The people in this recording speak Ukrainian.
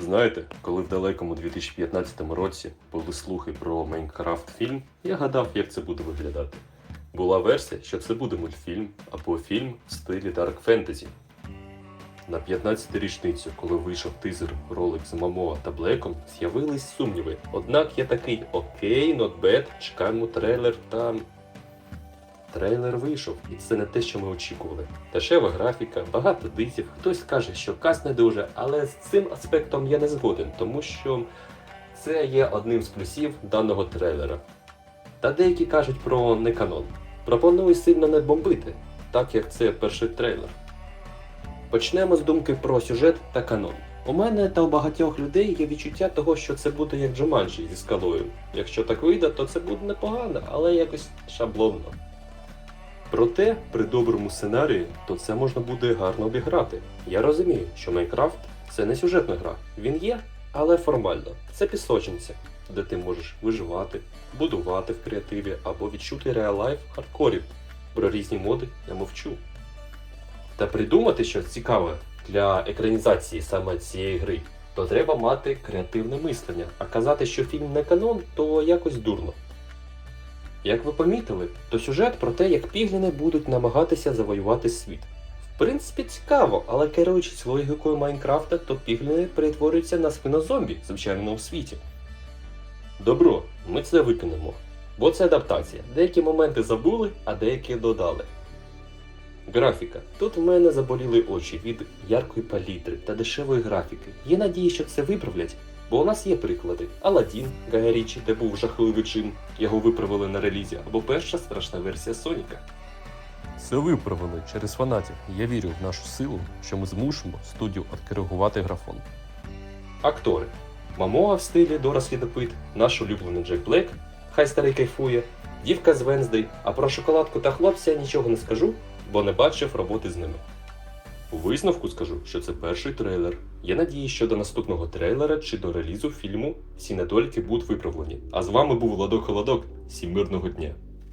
Знаєте, коли в далекому 2015 році були слухи про Майнкрафт фільм, я гадав, як це буде виглядати. Була версія, що це буде мультфільм або фільм в стилі Dark Fantasy. На 15 річницю, коли вийшов тизер ролик з Мамоа та Блеком, з'явились сумніви. Однак я такий окей, not bad, чекаємо трейлер та. Трейлер вийшов, і це не те, що ми очікували. Дешева графіка, багато дитів. Хтось каже, що каст не дуже, але з цим аспектом я не згоден, тому що це є одним з плюсів даного трейлера. Та деякі кажуть про неканон. Пропоную сильно не бомбити, так як це перший трейлер. Почнемо з думки про сюжет та канон. У мене та у багатьох людей є відчуття того, що це буде як Джуманджі зі скалою. Якщо так вийде, то це буде непогано, але якось шаблонно. Проте, при доброму сценарії, то це можна буде гарно обіграти. Я розумію, що Майнкрафт це не сюжетна гра. Він є, але формально. Це пісочниця, де ти можеш виживати, будувати в креативі або відчути реал-лайф в. Про різні моди я мовчу. Та придумати щось цікаве для екранізації саме цієї гри, то треба мати креативне мислення, а казати, що фільм не канон, то якось дурно. Як ви помітили, то сюжет про те, як пігліни будуть намагатися завоювати світ. В принципі, цікаво, але керуючись логікою Майнкрафта, то пігліни перетворюються на свинозомбі в звичайному світі. Добро, ми це викинемо. Бо це адаптація. Деякі моменти забули, а деякі додали. Графіка. Тут в мене заболіли очі від яркої палітри та дешевої графіки. Є надії, що це виправлять, бо у нас є приклади: Аладдін, Гая Річі, де був жахливий джин, його виправили на релізі, або перша страшна версія Соніка. Це виправили через фанатів. Я вірю в нашу силу, що ми змусимо студію откоригувати графон. Актори. Мамоа в стилі Дора Слідопит, наш улюблений Джек Блек, хай старий кайфує, дівка з Венздей, а про шоколадку та хлопця нічого не скажу, бо не бачив роботи з ними. У висновку скажу, що це перший трейлер. Є надії, що до наступного трейлера чи до релізу фільму всі недоліки будуть виправлені. А з вами був Ладок Холодок. Всім мирного дня!